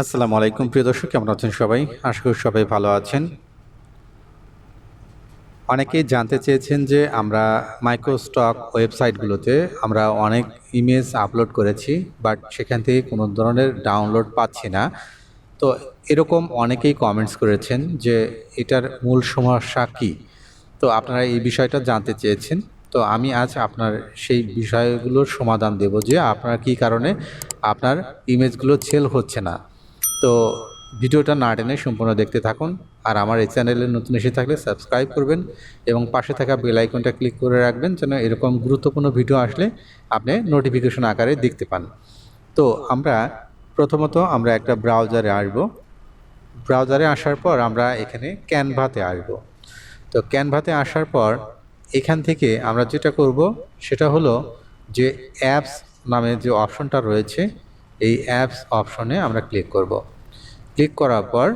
আসসালামু আলাইকুম, প্রিয় দর্শক, কেমন আছেন সবাই? আশা করি সবাই ভালো আছেন। অনেকেই জানতে চেয়েছেন যে আমরা মাইক্রোস্টক ওয়েবসাইটগুলোতে আমরা অনেক ইমেজ আপলোড করেছি, বাট সেখান থেকে কোনো ধরনের ডাউনলোড পাচ্ছি না। তো এরকম অনেকেই কমেন্টস করেছেন যে এটার মূল সমস্যা কী? তো আপনারা এই বিষয়টা জানতে চেয়েছেন। তো আমি আজ আপনার সেই বিষয়গুলোর সমাধান দেব যে আপনার কী কারণে আপনার ইমেজগুলো সেল হচ্ছে না। তো ভিডিওটা না টেনে সম্পূর্ণ দেখতে থাকুন আর আমার এই চ্যানেলে নতুন এসে থাকলে সাবস্ক্রাইব করবেন এবং পাশে থাকা বেল আইকনটা ক্লিক করে রাখবেন যেন এরকম গুরুত্বপূর্ণ ভিডিও আসলে আপনি নোটিফিকেশন আকারে দেখতে পান। তো আমরা প্রথমত আমরা একটা ব্রাউজারে আসব। ব্রাউজারে আসার পর আমরা এখানে ক্যানভাতে আসব। তো ক্যানভাতে আসার পর এখান থেকে আমরা যেটা করব সেটা হলো যে অ্যাপস নামে যে অপশনটা রয়েছে, এই অ্যাপস অপশনে আমরা ক্লিক করব। ক্লিক করার পর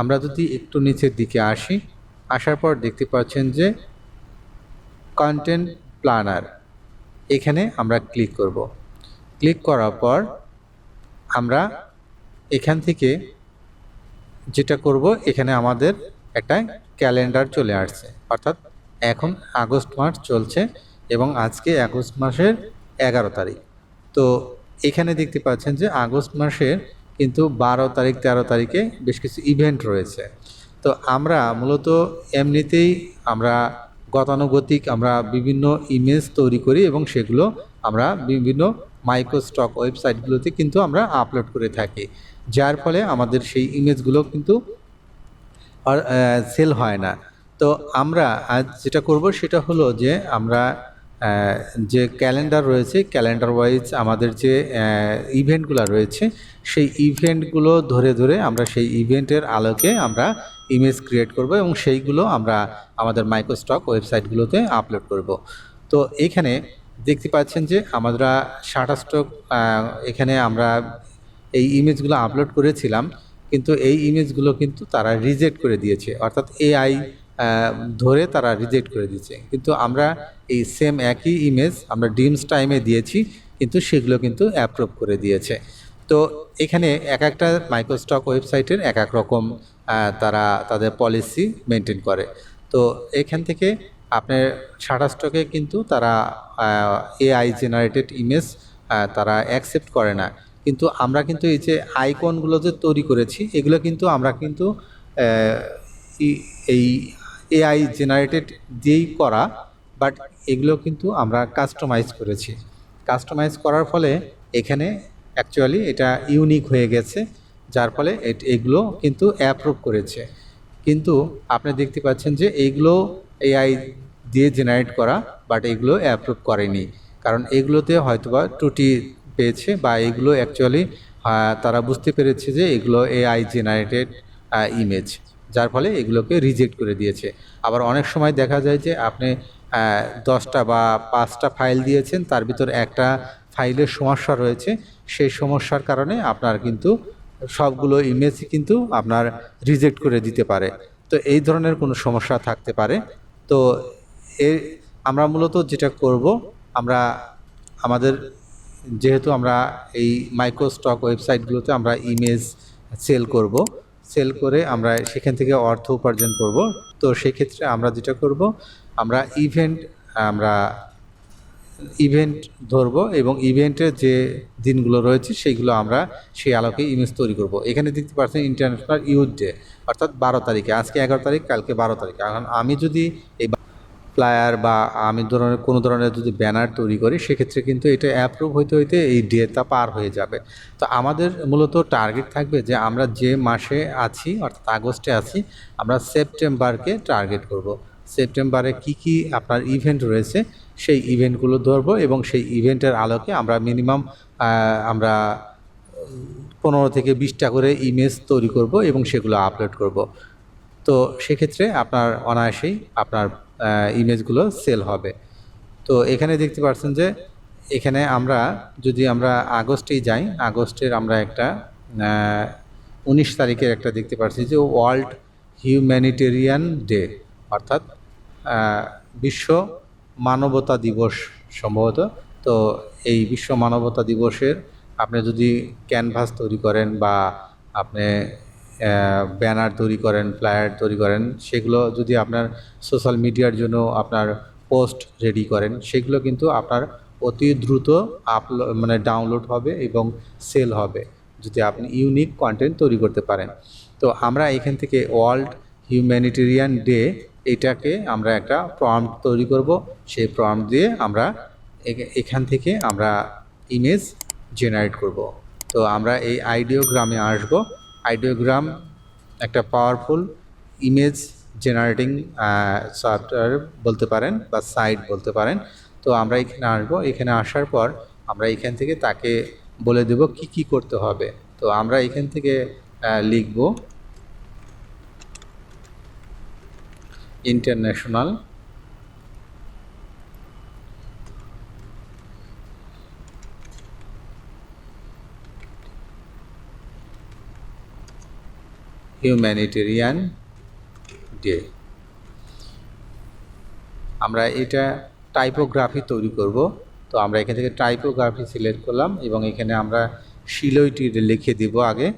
আমরা যদি একটু নিচের দিকে আসি, আসার পর দেখতে পাচ্ছেন যে কন্টেন্ট প্ল্যানার এখানে আমরা ক্লিক করব। ক্লিক করার পর আমরা এখান থেকে যেটা করব, এখানে আমাদের একটা ক্যালেন্ডার চলে আসছে। অর্থাৎ এখন আগস্ট মাস চলছে এবং আজকে আগস্ট মাসের এগারো তারিখ। তো এখানে দেখতে পাচ্ছেন যে আগস্ট মাসের কিন্তু বারো তারিখ, তেরো তারিখে বেশ কিছু ইভেন্ট রয়েছে। তো আমরা মূলত এমনিতেই আমরা গতানুগতিক আমরা বিভিন্ন ইমেজ তৈরি করি এবং সেগুলো আমরা বিভিন্ন মাইক্রোস্টক ওয়েবসাইটগুলোতে কিন্তু আমরা আপলোড করে থাকি। যার ফলে আমাদের সেই ইমেজগুলো কিন্তু সেল হয় না। তো আমরা আজ যেটা করব সেটা হলো যে আমরা যে ক্যালেন্ডার রয়েছে, ক্যালেন্ডার ওয়াইজ আমাদের যে ইভেন্টগুলো রয়েছে, সেই ইভেন্টগুলো ধরে ধরে আমরা সেই ইভেন্টের আলোকে আমরা ইমেজ ক্রিয়েট করব এবং সেইগুলো আমরা আমাদের মাইক্রোস্টক ওয়েবসাইটগুলোতে আপলোড করব। তো এখানে দেখতে পাচ্ছেন যে আমরা শাটারস্টক এখানে আমরা এই ইমেজগুলো আপলোড করেছিলাম, কিন্তু এই ইমেজগুলো কিন্তু তারা রিজেক্ট করে দিয়েছে। অর্থাৎ এআই ধরে তারা রিজেক্ট করে দিয়েছে। কিন্তু আমরা এই সেম একই ইমেজ আমরা ডিমস টাইমে দিয়েছি, কিন্তু সেগুলো কিন্তু অ্যাপ্রুভ করে দিয়েছে। তো এখানে এক একটা মাইক্রোস্টক ওয়েবসাইটের এক এক রকম তারা তাদের পলিসি মেনটেন করে। তো এখান থেকে আপনার শাটারস্টকে কিন্তু তারা এআই জেনারেটেড ইমেজ তারা অ্যাকসেপ্ট করে না। কিন্তু আমরা কিন্তু এই যে আইকনগুলো যে তৈরি করেছি, এগুলো কিন্তু আমরা কিন্তু এই এআই জেনারেটেড দিয়েই করা বাট এগুলো কিন্তু আমরা কাস্টমাইজ করেছি। কাস্টমাইজ করার ফলে এখানে অ্যাকচুয়ালি এটা ইউনিক হয়ে গেছে, যার ফলে এগুলো কিন্তু অ্যাপ্রুভ করেছে। কিন্তু আপনি দেখতে পাচ্ছেন যে এইগুলো এআই দিয়ে জেনারেট করা বাট এগুলো অ্যাপ্রুভ করেনি। কারণ এগুলোতে হয়তোবা ত্রুটি পেয়েছে বা এগুলো অ্যাকচুয়ালি তারা বুঝতে পেরেছে যে এগুলো এআই জেনারেটেড ইমেজ যার ফলে এগুলোকে রিজেক্ট করে দিয়েছে। আবার অনেক সময় দেখা যায় যে আপনি দশটা বা পাঁচটা ফাইল দিয়েছেন, তার ভিতর একটা ফাইলের সমস্যা রয়েছে। সেই সমস্যার কারণে আপনার কিন্তু সবগুলো ইমেজই কিন্তু আপনার রিজেক্ট করে দিতে পারে। তো এই ধরনের কোনো সমস্যা থাকতে পারে। তো এ, আমরা মূলত যেটা করব, আমরা আমাদের যেহেতু আমরা এই মাইক্রোস্টক ওয়েবসাইটগুলোতে আমরা ইমেজ সেল করব সেল করে আমরা সেখান থেকে অর্থ উপার্জন করব। তো সেক্ষেত্রে আমরা যেটা করব, আমরা ইভেন্ট আমরা ইভেন্ট ধরব এবং ইভেন্টের যে দিনগুলো রয়েছে সেইগুলো আমরা সেই আলোকে ইমেজ তৈরি করব। এখানে দেখতে পাচ্ছেন ইন্টারন্যাশনাল ইউথ ডে অর্থাৎ বারো তারিখে। আজকে এগারো তারিখ, কালকে বারো তারিখ। কারণ আমি যদি এই ফ্লায়ার বা আমি ধরনের কোনো ধরনের যদি ব্যানার তৈরি করি, সেক্ষেত্রে কিন্তু এটা অ্যাপ্রুভ হইতে হইতে এই ডেটা পার হয়ে যাবে। তো আমাদের মূলত টার্গেট থাকবে যে আমরা যে মাসে আছি, অর্থাৎ আগস্টে আছি, আমরা সেপ্টেম্বরকে টার্গেট করব। সেপ্টেম্বরে কি কি আপনার ইভেন্ট রয়েছে, সেই ইভেন্টগুলো ধরবো এবং সেই ইভেন্টের আলোকে আমরা মিনিমাম আমরা পনেরো থেকে বিশটা করে ইমেজ তৈরি করব এবং সেগুলো আপলোড করব। তো সেক্ষেত্রে আপনার অনায়াসেই আপনার ইমেজগুলো সেল হবে। তো এখানে দেখতে পাচ্ছেন যে, এখানে আমরা যদি আমরা আগস্টেই যাই, আগস্টের আমরা একটা উনিশ তারিখের একটা দেখতে পাচ্ছি যে ওয়ার্ল্ড হিউম্যানিটেরিয়ান ডে অর্থাৎ বিশ্ব মানবতা দিবস সম্ভবত। তো এই বিশ্ব মানবতা দিবসের আপনি যদি ক্যানভাস তৈরি করেন বা আপনি ব্যানার তৈরি করেন ফ্লায়ার তৈরি করেন, সেগুলো যদি আপনার সোশ্যাল মিডিয়ার জন্য আপনার পোস্ট রেডি করেন, সেগুলো কিন্তু আপনার অতি দ্রুত আপলো মানে ডাউনলোড হবে এবং সেল হবে, যদি আপনি ইউনিক কন্টেন্ট তৈরি করতে পারেন। তো আমরা এখান থেকে ওয়ার্ল্ড হিউম্যানিটেরিয়ান ডে এটাকে আমরা একটা প্রম্পট তৈরি করব, সেই প্রম্পট দিয়ে আমরা এখান থেকে আমরা ইমেজ জেনারেট করব। তো আমরা এই আইডিওগ্রামে আসব আইডিওগ্রাম, একটা পাওয়ারফুল ইমেজ জেনারেটিং সফটওয়্যার বলতে পারেন বা সাইট বলতে পারেন। তো আমরা এখানে আসব। এখানে আসার পর আমরা এখান থেকে তাকে বলে দেব কি কি করতে হবে। তো আমরা এখান থেকে লিখব ইন্টারন্যাশনাল হিউম্যানিটেরিয়ান ডে আমরা এটা টাইপোগ্রাফি তৈরি করব। তো আমরা এখান থেকে টাইপোগ্রাফি সিলেক্ট করলাম এবং এখানে আমরা শিলইটি লিখে দিব আগে।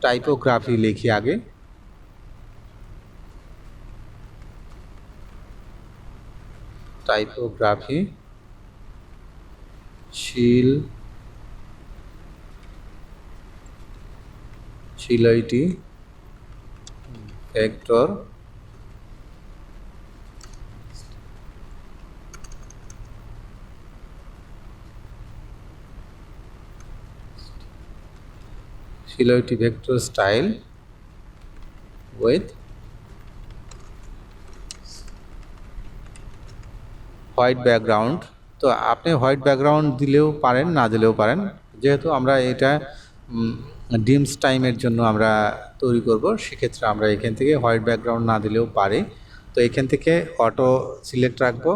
টাইপোগ্রাফি লিখি আগে। টাইপোগ্রাফি শিল silhouette vector silhouette vector style with white background. তো আপনি হোয়াইট ব্যাকগ্রাউন্ড দিলেও পারেন, না দিলেও পারেন। যেহেতু আমরা এটা ডিমস টাইমের জন্য আমরা তৈরি করব। সেক্ষেত্রে আমরা এখান থেকে হোয়াইট ব্যাকগ্রাউন্ড না দিলেও পারে। তো এখান থেকে অটো সিলেক্ট রাখব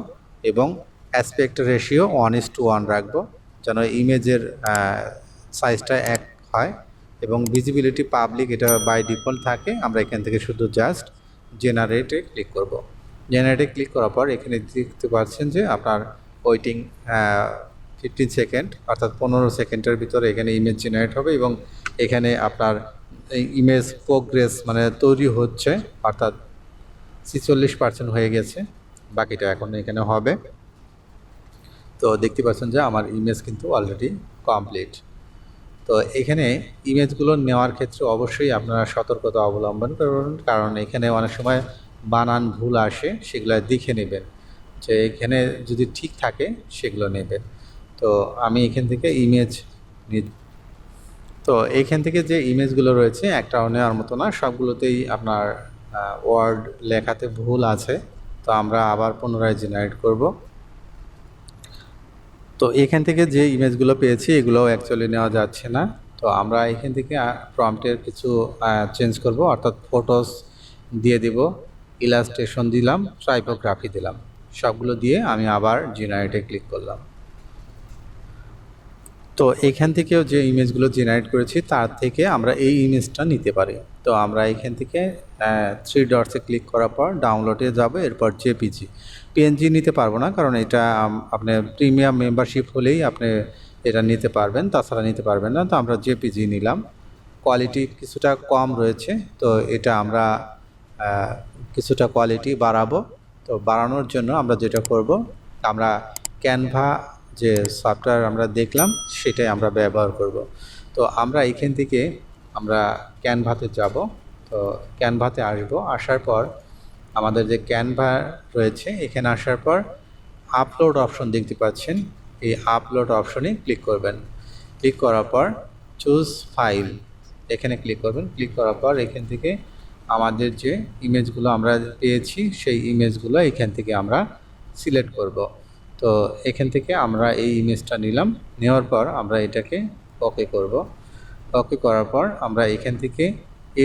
এবং aspect ratio one is to one রাখব যেন ইমেজের সাইজটা এক হয় এবং ভিজিবিলিটি পাবলিক এটা বাই ডিফল্ট থাকে। আমরা এখান থেকে শুধু জাস্ট জেনারেটে ক্লিক করব। জেনারেটে ক্লিক করার পর এখানে দেখতে পাচ্ছেন যে আপনার ওয়েটিং ফিফটিন সেকেন্ড অর্থাৎ পনেরো সেকেন্ডের ভিতরে এখানে ইমেজ জেনারেট হবে এবং এখানে আপনার ইমেজ প্রোগ্রেস মানে তৈরি হচ্ছে, অর্থাৎ ছিচল্লিশ পার্সেন্ট হয়ে গেছে, বাকিটা এখন এখানে হবে। তো দেখতে পাচ্ছেন যে আমার ইমেজ কিন্তু অলরেডি কমপ্লিট তো এখানে ইমেজগুলো নেওয়ার ক্ষেত্রে অবশ্যই আপনারা সতর্কতা অবলম্বন করুন, কারণ এখানে অনেক সময় বানান ভুল আসে, সেগুলো দেখে নেবেন। যে এখানে যদি ঠিক থাকে, সেগুলো নেবেন। তো আমি এখান থেকে ইমেজ তো এইখান থেকে যে ইমেজগুলো রয়েছে, একটাও নেওয়ার মতো না, সবগুলোতেই আপনার ওয়ার্ড লেখাতে ভুল আছে। তো আমরা আবার পুনরায় জেনারেট করব। তো এখান থেকে যে ইমেজগুলো পেয়েছি এগুলো অ্যাকচুয়ালি নেওয়া যাচ্ছে না। তো আমরা এখান থেকে প্রম্পটের কিছু চেঞ্জ করব। অর্থাৎ ফটোস দিয়ে দেব ইলাস্ট্রেশন দিলাম টাইপোগ্রাফি দিলাম। সবগুলো দিয়ে আমি আবার জেনারেটে ক্লিক করলাম। তো এখান থেকেও যে ইমেজগুলো জেনারেট করেছি, তার থেকে আমরা এই ইমেজটা নিতে পারি। তো আমরা এখান থেকে থ্রি ডটসে ক্লিক করার পর ডাউনলোডে যাব, এরপর জেপিজি পিএনজি নিতে পারব না, কারণ এটা আপনি প্রিমিয়াম মেম্বারশিপ হলেই আপনি এটা নিতে পারবেন, তাছাড়া নিতে পারবেন না। তো আমরা জেপিজি নিলাম। কোয়ালিটি কিছুটা কম রয়েছে, তো এটা আমরা কিছুটা কোয়ালিটি বাড়াবো। তো বাড়ানোর জন্য আমরা যেটা করব, আমরা ক্যানভা যে সফটওয়্যার আমরা দেখলাম, সেটাই আমরা ব্যবহার করব। তো আমরা এখান থেকে আমরা ক্যানভাতে যাব। তো ক্যানভাতে আসব। আসার পর আমাদের যে ক্যানভা রয়েছে, এখানে আসার পর আপলোড অপশন দেখতে পাচ্ছেন। এই আপলোড অপশনে ক্লিক করবেন। ক্লিক করার পর চুজ ফাইল। এখানে ক্লিক করবেন। ক্লিক করার পর এখান থেকে আমাদের যে ইমেজগুলো আমরা পেয়েছি, সেই ইমেজগুলো এখান থেকে আমরা সিলেক্ট করব। তো এখান থেকে আমরা এই ইমেজটা নিলাম। নেওয়ার পর আমরা এটাকে ওকে করব। ওকে করার পর আমরা এখান থেকে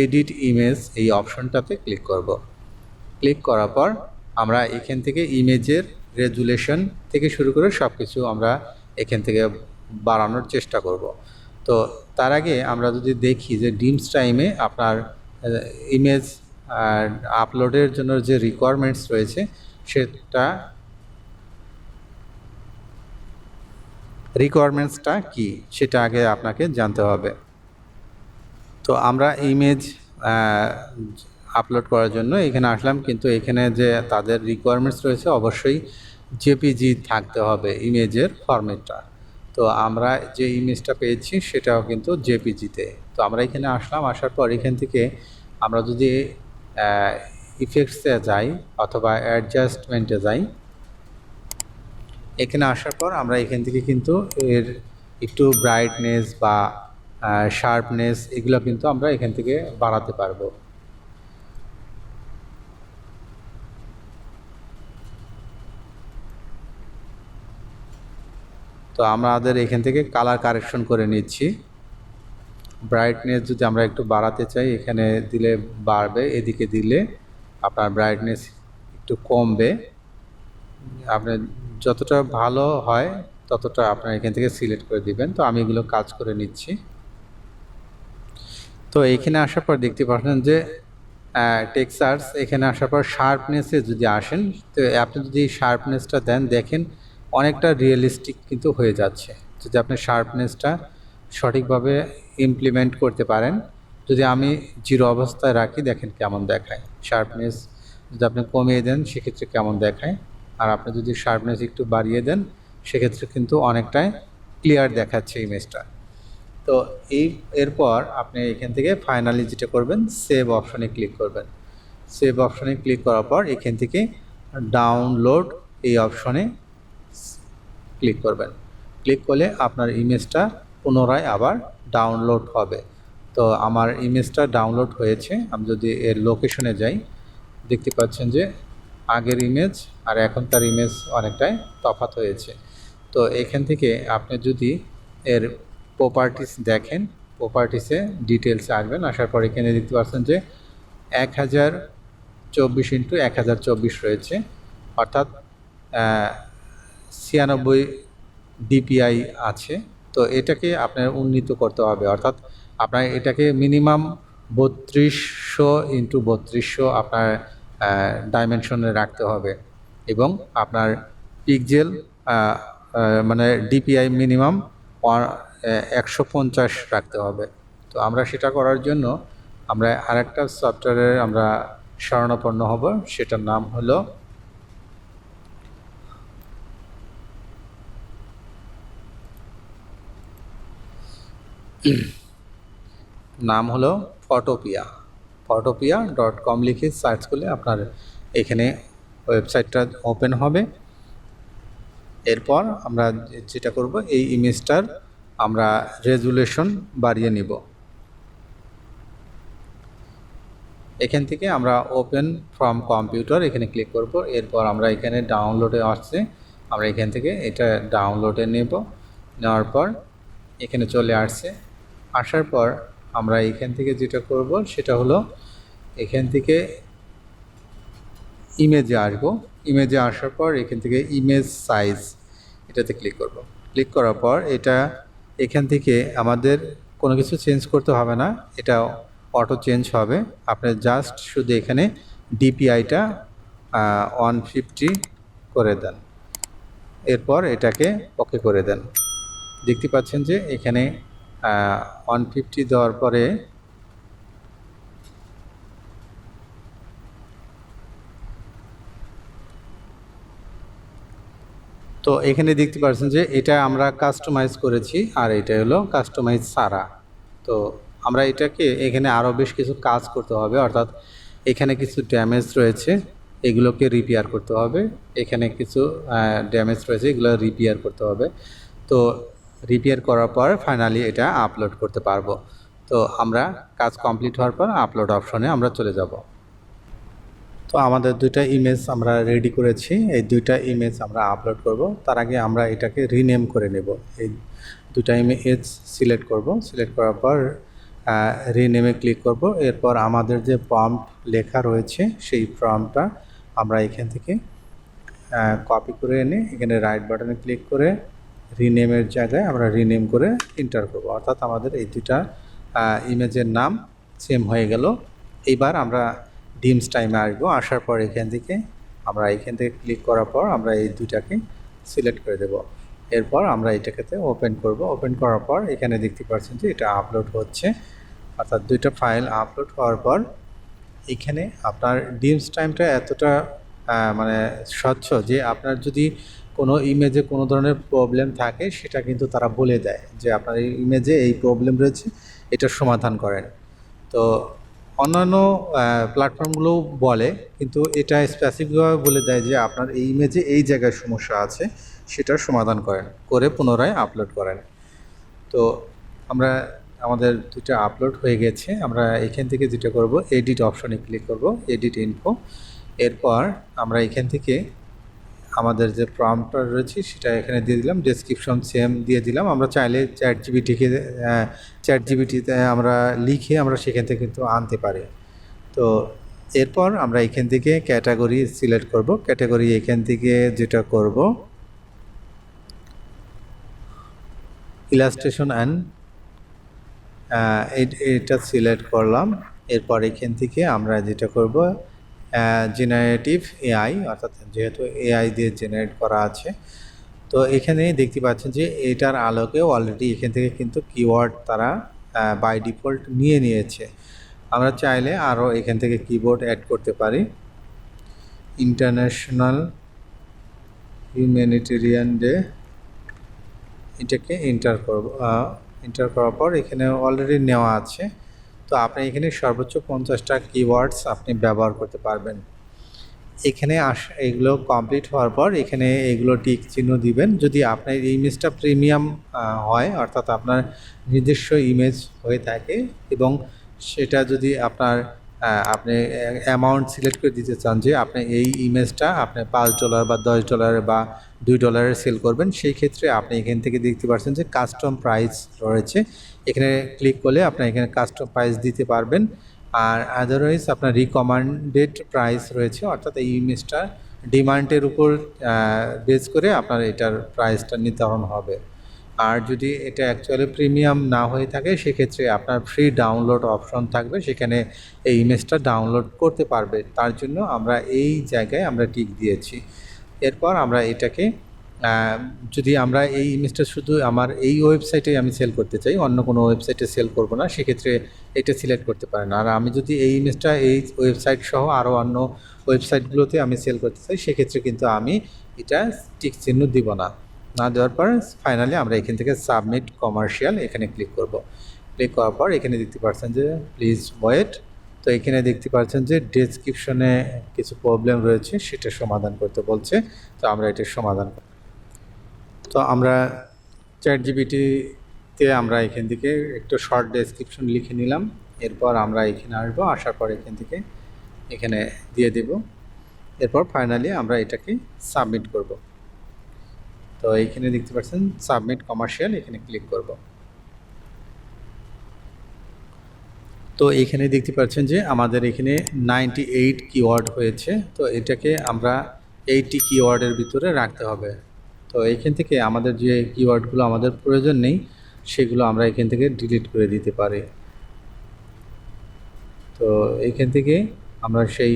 এডিট ইমেজ এই অপশনটাতে ক্লিক করব। ক্লিক করার পর আমরা এখান থেকে ইমেজের রেজুলেশন থেকে শুরু করে সব কিছু আমরা এখান থেকে বাড়ানোর চেষ্টা করব। তো তার আগে আমরা যদি দেখি যে ডিমস টাইমে আপনার ইমেজ আপলোডের জন্য যে রিকোয়ারমেন্টস রয়েছে, সেটা রিকোয়ারমেন্টসটা কি, সেটা আগে আপনাকে জানতে হবে। তো আমরা ইমেজ আপলোড করার জন্য এখানে আসলাম, কিন্তু এখানে যে তাদের রিকোয়ারমেন্টস রয়েছে, অবশ্যই জেপিজি থাকতে হবে ইমেজের ফরম্যাটটা তো আমরা যে ইমেজটা পেয়েছি, সেটাও কিন্তু জেপিজিতে তো আমরা এখানে আসলাম, আসার পর এখান থেকে আমরা যদি ইফেক্টসে যাই, অথবা অ্যাডজাস্টমেন্টে যাই এখানে আসার পর আমরা এখান থেকে কিন্তু এর একটু ব্রাইটনেস বা শার্পনেস এগুলো কিন্তু আমরা এখান থেকে বাড়াতে পারব। তো আমাদের এখান থেকে কালার কারেকশন করে নিচ্ছি। ব্রাইটনেস যদি আমরা একটু বাড়াতে চাই, এখানে দিলে বাড়বে, এদিকে দিলে আপনার ব্রাইটনেস একটু কমবে। আপনার যতটা ভালো হয়, ততটা আপনার এখান থেকে সিলেক্ট করে দিবেন। তো আমি এগুলো কাজ করে নিচ্ছি। তো এখানে আসার পর দেখতে পাচ্ছেন যে টেক্সার্স এখানে আসার পর শার্পনেসে যদি আসেন, তো আপনি যদি শার্পনেসটা দেন, দেখেন অনেকটা রিয়েলিস্টিক কিন্তু হয়ে যাচ্ছে। যদি আপনি শার্পনেসটা সঠিকভাবে ইমপ্লিমেন্ট করতে পারেন, যদি আমি জিরো অবস্থায় রাখি, দেখেন কেমন দেখায়। শার্পনেস যদি আপনি কমিয়ে দেন, সেক্ষেত্রে কেমন দেখায়। আর আপনি যদি শার্পনেস একটু বাড়িয়ে দেন, সেক্ষেত্রে কিন্তু অনেকটাই ক্লিয়ার দেখাচ্ছে ইমেজটা তো এই, এরপর আপনি এখান থেকে ফাইনালি যেটা করবেন সেভ অপশনে ক্লিক করবেন। সেভ অপশনে ক্লিক করার পর এখান থেকে ডাউনলোড এই অপশনে ক্লিক করবেন। ক্লিক করলে আপনার ইমেজটা পুনরায় আবার ডাউনলোড হবে। তো আমার ইমেজটা ডাউনলোড হয়েছে। আমি যদি এর লোকেশনে যাই, দেখতে পাচ্ছেন যে আগের ইমেজ আর এখনকার ইমেজ অনেকটাই তফাৎ হয়েছে। তো এখান থেকে আপনি যদি এর প্রপার্টিস দেখেন প্রপার্টিসে ডিটেলস আসবেন, আসার পর এখানে দেখতে পাচ্ছেন যে এক হাজার চব্বিশ ইন্টু এক হাজার চব্বিশ রয়েছে। অর্থাৎ ছিয়ানব্বই ডিপিআই আছে। তো এটাকে আপনার উন্নীত করতে হবে। অর্থাৎ আপনার এটাকে মিনিমাম বত্রিশশো ইন্টু বত্রিশশো আপনার ডাইমেনশনে রাখতে হবে এবং আপনার পিকজেল মানে ডিপিআই মিনিমাম একশো পঞ্চাশ রাখতে হবে। তো আমরা সেটা করার জন্য আমরা আরেকটা সফটওয়্যারের আমরা শরণাপন্ন হব, সেটার নাম হলো নাম হলো ফটোপিয়া ফটোপিয়া ডট কম লিখে সার্চ করলে আপনার এখানে ওয়েবসাইটটা ওপেন হবে। এরপর আমরা যেটা করব, এই ইমেজটার আমরা রেজুলেশন বাড়িয়ে নিব। এখান থেকে আমরা ওপেন ফ্রম কম্পিউটার এখানে ক্লিক করব। এরপর আমরা এখানে ডাউনলোডে আসছে। আমরা এখান থেকে এটা ডাউনলোডে নেব। নেওয়ার পর এখানে চলে আসছে। আসার পর আমরা এখান থেকে যেটা করব, সেটা হলো এখান থেকে ইমেজে আসব। ইমেজে আসার পর এখান থেকে ইমেজ সাইজ এটাতে ক্লিক করব। ক্লিক করার পর এটা এখান থেকে আমাদের কোনো কিছু চেঞ্জ করতে হবে না, এটা অটো চেঞ্জ হবে। আপনি জাস্ট শুধু এখানে ডিপিআইটা ওয়ান ফিফটি করে দেন। এরপর এটাকে ওকে করে দেন। দেখতে পাচ্ছেন যে এখানে ওয়ান ফিফটি দেওয়ার পরে তো এখানে দেখতে পাচ্ছেন যে এটা আমরা কাস্টমাইজ করেছি আর এটা হলো কাস্টমাইজ সারা। তো আমরা এটাকে এখানে আরও বেশ কিছু কাজ করতে হবে, অর্থাৎ এখানে কিছু ড্যামেজ রয়েছে, এগুলোকে রিপেয়ার করতে হবে। এখানে কিছু ড্যামেজ রয়েছে, এগুলো রিপেয়ার করতে হবে। তো রিপেয়ার করার পর ফাইনালি এটা আপলোড করতে পারব। তো আমরা কাজ কমপ্লিট হওয়ার পর আপলোড অপশনে আমরা চলে যাব। তো আমাদের দুইটা ইমেজ আমরা রেডি করেছি। এই দুইটা ইমেজ আমরা আপলোড করব। তার আগে আমরা এটাকে রিনেম করে নেব। এই দুটা ইমেজ সিলেক্ট করব। সিলেক্ট করার পর রিনেমে ক্লিক করব। এরপর আমাদের যে প্রম্পট লেখা রয়েছে, সেই প্রম্পটটা আমরা এখান থেকে কপি করে এনে এখানে রাইট বাটনে ক্লিক করে রিনেমের জায়গায় আমরা রিনেম করে এন্টার করব। অর্থাৎ আমাদের এই দুটা ইমেজের নাম সেম হয়ে গেল। এইবার আমরা ডিমস টাইমে আসব। আসার পর এখান থেকে আমরা এখান থেকে ক্লিক করার পর আমরা এই দুইটাকে সিলেক্ট করে দেব। এরপর আমরা এটাকে ওপেন করব। ওপেন করার পর এখানে দেখতে পাচ্ছেন যে এটা আপলোড হচ্ছে। অর্থাৎ দুইটা ফাইল আপলোড হওয়ার পর এখানে আপনার ডিমস টাইমটা এতটা মানে স্বচ্ছ যে আপনার যদি কোনো ইমেজে কোনো ধরনের প্রবলেম থাকে, সেটা কিন্তু তারা বলে দেয় যে আপনার এই ইমেজে এই প্রবলেম রয়েছে, এটার সমাধান করেন। তো অন্যান্য প্ল্যাটফর্মগুলো বলে, কিন্তু এটা স্পেসিফিকভাবে বলে দেয় যে আপনার এই ইমেজে এই জায়গায় সমস্যা আছে, সেটার সমাধান করেন, করে পুনরায় আপলোড করেন। তো আমরা, আমাদের দুটো আপলোড হয়ে গেছে, আমরা এখান থেকে যেটা করব এডিট অপশনে ক্লিক করব এডিট ইনফো এরপর আমরা এখান থেকে আমাদের যে প্রম্পটটা রয়েছে, সেটা এখানে দিয়ে দিলাম। ডেসক্রিপশন সেম দিয়ে দিলাম। আমরা চাইলে চ্যাট জিবিটিকে চ্যাট জিবিটিতে আমরা লিখে আমরা সেখান থেকে কিন্তু আনতে পারি। তো এরপর আমরা এখান থেকে ক্যাটাগরি সিলেক্ট করব। ক্যাটাগরি এখান থেকে যেটা করব ইলাস্ট্রেশন অ্যান্ড এটা সিলেক্ট করলাম। এরপর এখান থেকে আমরা যেটা করব জেনারেটিভ এআই অর্থাৎ যেহেতু এআই দিয়ে জেনারেট করা আছে, তো এখানে দেখতে পাচ্ছেন যে এটার আলোকে অলরেডি এখান থেকে কিন্তু কিওয়ার্ড তারা বাই ডিফল্ট নিয়ে নিয়েছে। আমরা চাইলে আরও এখান থেকে কিবোর্ড অ্যাড করতে পারি। ইন্টারন্যাশনাল হিউম্যানিটেরিয়ান ডে এটাকে এন্টার করব এন্টার করার পর এখানে অলরেডি নেওয়া আছে। তো আপনি এখানে সর্বোচ্চ পঞ্চাশটা কিওয়ার্ডস আপনি ব্যবহার করতে পারবেন। এখানে আস, এগুলো কমপ্লিট হওয়ার পর এখানে এগুলো টিক চিহ্ন দিবেন। যদি আপনার ইমেজটা প্রিমিয়াম হয়, অর্থাৎ আপনার নিজস্ব ইমেজ হয়ে থাকে এবং সেটা যদি আপনার আপনি অ্যামাউন্ট সিলেক্ট করে দিতে চান যে আপনি এই ইমেজটা আপনি পাঁচ ডলার বা দশ ডলারে বা দুই ডলারে সেল করবেন, সেই ক্ষেত্রে আপনি এখান থেকে দেখতে পাচ্ছেন যে কাস্টম প্রাইস রয়েছে। এখানে ক্লিক করলে আপনি এখানে কাস্টম প্রাইস দিতে পারবেন। আর আদারওয়াইজ আপনার রিকমান্ডেড প্রাইস রয়েছে, অর্থাৎ এই ইমেজটা ডিমান্ডের উপর বেস করে আপনার এটার প্রাইসটা নির্ধারণ হবে। আর যদি এটা অ্যাকচুয়ালি প্রিমিয়াম না হয়ে থাকে, সেক্ষেত্রে আপনার ফ্রি ডাউনলোড অপশন থাকবে। সেখানে এই ইমেজটা ডাউনলোড করতে পারবে। তার জন্য আমরা এই জায়গায় আমরা টিক দিয়েছি। এরপর আমরা এটাকে যদি আমরা এই ইমেজটা শুধু আমার এই ওয়েবসাইটে আমি সেল করতে চাই, অন্য কোনো ওয়েবসাইটে সেল করব না, সেক্ষেত্রে এটা সিলেক্ট করতে পারেন। আর আমি যদি এই ইমেজটা এই ওয়েবসাইট সহ আরও অন্য ওয়েবসাইটগুলোতে আমি সেল করতে চাই, সেক্ষেত্রে কিন্তু আমি এটা টিক চিহ্ন দিব না। না দেওয়ার পর ফাইনালি আমরা এখান থেকে সাবমিট কমার্শিয়াল এখানে ক্লিক করব। ক্লিক করার পর এখানে দেখতে পাচ্ছেন যে প্লিজ ওয়েট তো এখানে দেখতে পাচ্ছেন যে ডেসক্রিপশনে কিছু প্রবলেম রয়েছে, সেটা সমাধান করতে বলছে। তো আমরা এটা সমাধান। তো আমরা চ্যাট জিবিটিতে আমরা এখান থেকে একটু শর্ট ডেসক্রিপশন লিখে নিলাম। এরপর আমরা এখানে আসব, আসার পর এখান থেকে এখানে দিয়ে দেব। এরপর ফাইনালি আমরা এটাকে সাবমিট করব। তো এইখানে দেখতে পাচ্ছেন সাবমিট কমার্শিয়াল এখানে ক্লিক করব। তো এখানে দেখতে পাচ্ছেন যে আমাদের এখানে নাইনটি এইট কিওয়ার্ড হয়েছে, তো এটাকে আমরা এইটটি কিওয়ার্ডের ভিতরে রাখতে হবে। তো এইখান থেকে আমাদের যে কিওয়ার্ডগুলো আমাদের প্রয়োজন নেই, সেগুলো আমরা এখান থেকে ডিলিট করে দিতে পারি। তো এইখান থেকে আমরা সেই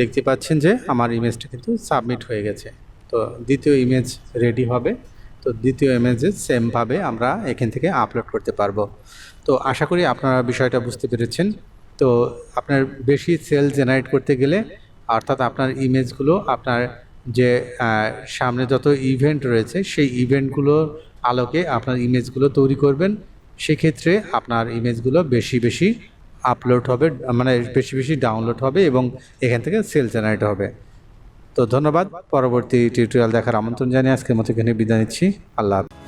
দেখতে পাচ্ছেন যে আমার ইমেজটা কিন্তু সাবমিট হয়ে গেছে। তো দ্বিতীয় ইমেজ রেডি হবে। তো দ্বিতীয় ইমেজে সেমভাবে আমরা এখান থেকে আপলোড করতে পারব। তো আশা করি আপনারা বিষয়টা বুঝতে পেরেছেন। তো আপনার বেশি সেল জেনারেট করতে গেলে, অর্থাৎ আপনার ইমেজগুলো আপনার যে সামনে যত ইভেন্ট রয়েছে, সেই ইভেন্টগুলোর আলোকে আপনার ইমেজগুলো তৈরি করবেন। সেক্ষেত্রে আপনার ইমেজগুলো বেশি বেশি আপলোড হবে মানে বেশি বেশি ডাউনলোড হবে এবং এখান থেকে সেল জেনারেট হবে তো ধন্যবাদ, পরবর্তী টিউটোরিয়াল দেখার আমন্ত্রণ জানিয়ে আজকের মতো এখানে বিদায় নিচ্ছি আল্লাহ হাফেজ।